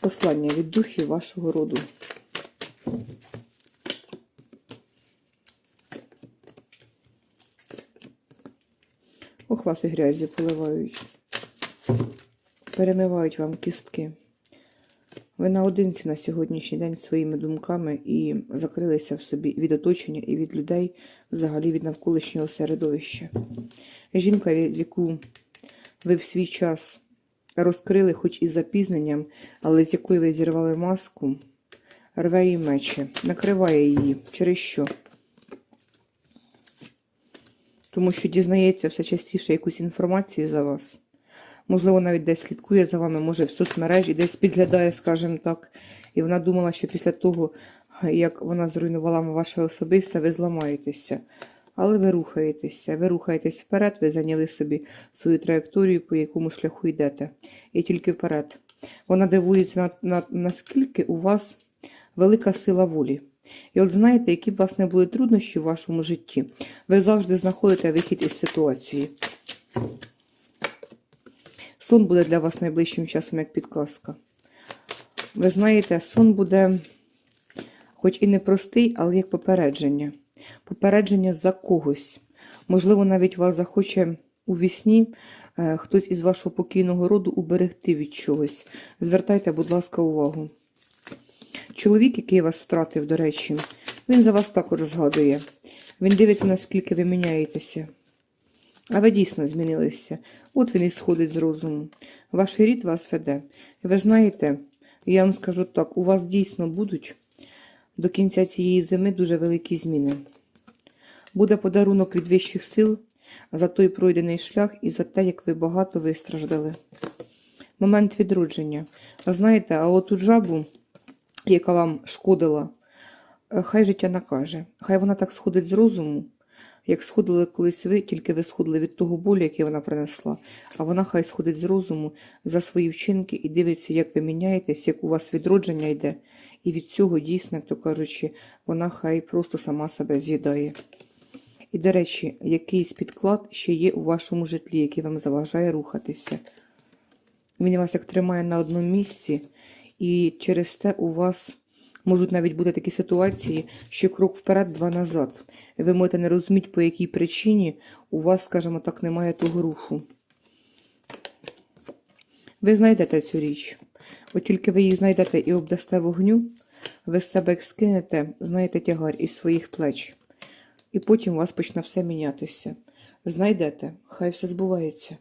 Послання від духів вашого роду. Ох, вас і грязі поливають. Перемивають вам кістки. Ви наодинці на сьогоднішній день своїми думками і закрилися в собі від оточення і від людей, взагалі від навколишнього середовища. Жінка, від яку ви в свій час розкрили, хоч із запізненням, але з якої ви зірвали маску, рве її мече, накриває її. Через що? Тому що дізнається все частіше якусь інформацію за вас. Можливо, навіть десь слідкує за вами, може в соцмережі, десь підглядає, скажімо так. І вона думала, що після того, як вона зруйнувала ваше особисте, ви зламаєтеся. Але ви рухаєтеся, ви рухаєтесь вперед, ви зайняли собі свою траєкторію, по якому шляху йдете. І тільки вперед. Вона дивується, на, на, наскільки у вас велика сила волі. І от знаєте, які б вас не були труднощі в вашому житті, ви завжди знаходите вихід із ситуації. Сон буде для вас найближчим часом як підказка. Ви знаєте, сон буде, хоч і непростий, але як попередження. Попередження за когось. Можливо, навіть вас захоче у вісні е, хтось із вашого покійного роду уберегти від чогось. Звертайте, будь ласка, увагу. Чоловік, який вас втратив, до речі, він за вас також згадує. Він дивиться, наскільки ви міняєтеся. А ви дійсно змінилися. От він і сходить з розуму. Ваш рід вас веде. І ви знаєте, я вам скажу так, у вас дійсно будуть до кінця цієї зими дуже великі зміни. Буде подарунок від вищих сил за той пройдений шлях і за те, як ви багато вистраждали. Момент відродження. Знаєте, а оту жабу, яка вам шкодила, е, хай життя накаже. Хай вона так сходить з розуму, як сходили колись ви, тільки ви сходили від того болю, який вона принесла. А вона хай сходить з розуму за свої вчинки і дивиться, як ви міняєтесь, як у вас відродження йде. І від цього дійсно, як то кажучи, вона хай просто сама себе з'їдає. І, до речі, якийсь підклад ще є у вашому житлі, який вам заважає рухатися. Він вас як тримає на одному місці, і через те у вас можуть навіть бути такі ситуації, що крок вперед, два назад. Ви можете не розуміти, по якій причині у вас, скажімо так, немає того руху. Ви знайдете цю річ. От тільки ви її знайдете і обдасте вогню, ви з себе як скинете, знаєте, тягар із своїх плеч. І потім у вас почне все мінятися. Знайдете, хай все збувається.